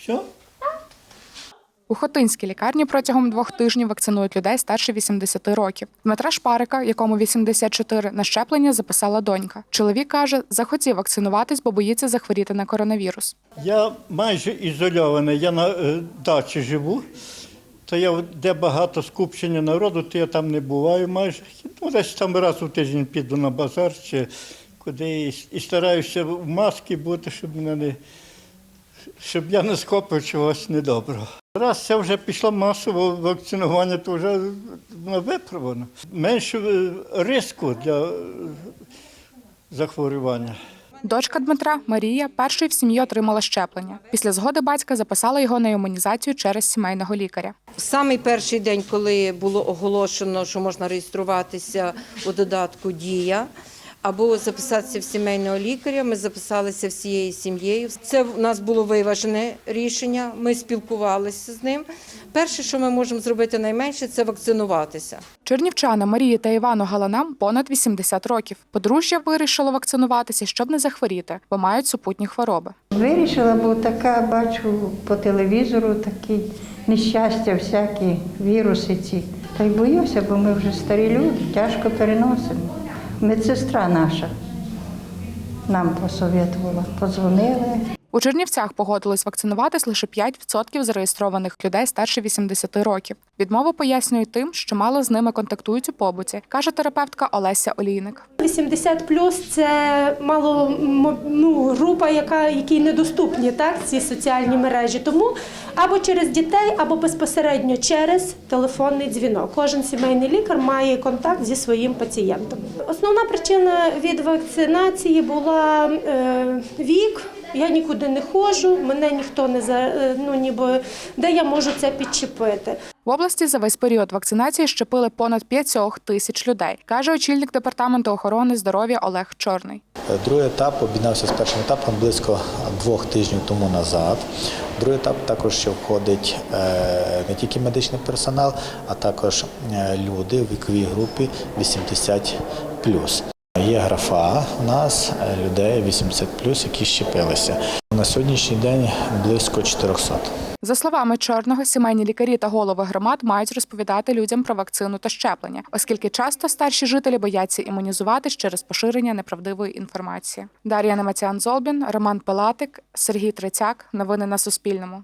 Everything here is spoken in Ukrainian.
Все? У Хотинській лікарні протягом двох тижнів вакцинують людей старше 80 років. Дмитра Шпарика, якому 84, на щеплення записала донька. Чоловік каже, захотів вакцинуватись, бо боїться захворіти на коронавірус. Я майже ізольований. Я на е, дачі живу. То я де багато скупчення народу, то я там не буваю майже. Ну, десь там раз у тиждень піду на базар чи куди і, стараюся в масці бути, щоб мене не щоб я не схопив чогось недоброго. Раз це вже пішло масове вакцинування, то вже ну, виправлено. Менше е, риску для захворювання. Дочка Дмитра Марія першою в сім'ї отримала щеплення. Після згоди батька записала його на імунізацію через сімейного лікаря. Самий перший день, коли було оголошено, що можна реєструватися у додатку Дія або записатися в сімейного лікаря, ми записалися всією сім'єю. Це в нас було виважене рішення. Ми спілкувалися з ним. Перше, що ми можемо зробити найменше, це вакцинуватися. Чернівчани Марії та Івану Галанам понад 80 років. Подружжя вирішило вакцинуватися, щоб не захворіти, бо мають супутні хвороби. Вирішила, бо така бачу по телевізору такі нещастя, всякі віруси ці. Та й боюся, бо ми вже старі люди, тяжко переносимо. Медсестра наша нам посоветувала, подзвонили. У Чернівцях погодились вакцинуватись лише 5% зареєстрованих людей старше 80 років. Відмову пояснюють тим, що мало з ними контактують у побуті, каже терапевтка Олеся Олійник. 80 плюс це мало ну, група, яка якій недоступні так ці соціальні мережі. Тому або через дітей, або безпосередньо через телефонний дзвінок. Кожен сімейний лікар має контакт зі своїм пацієнтом. Основна причина від вакцинації була е, вік. Я нікуди не ходжу, мене ніхто не за е, ну ніби де я можу це підчепити. В області за весь період вакцинації щепили понад 5 тисяч людей, каже очільник департаменту охорони здоров'я Олег Чорний. Другий етап об'єднався з першим етапом близько двох тижнів тому назад. Другий етап також ще входить е, не тільки медичний персонал, а також е, люди в віковій групі 80 Є графа у нас е, людей 80 які щепилися. На сьогоднішній день близько 400. За словами чорного, сімейні лікарі та голови громад мають розповідати людям про вакцину та щеплення, оскільки часто старші жителі бояться імунізуватись через поширення неправдивої інформації. Дар'я Немаціан Золбін, Роман Пилатик, Сергій Трицяк. Новини на Суспільному.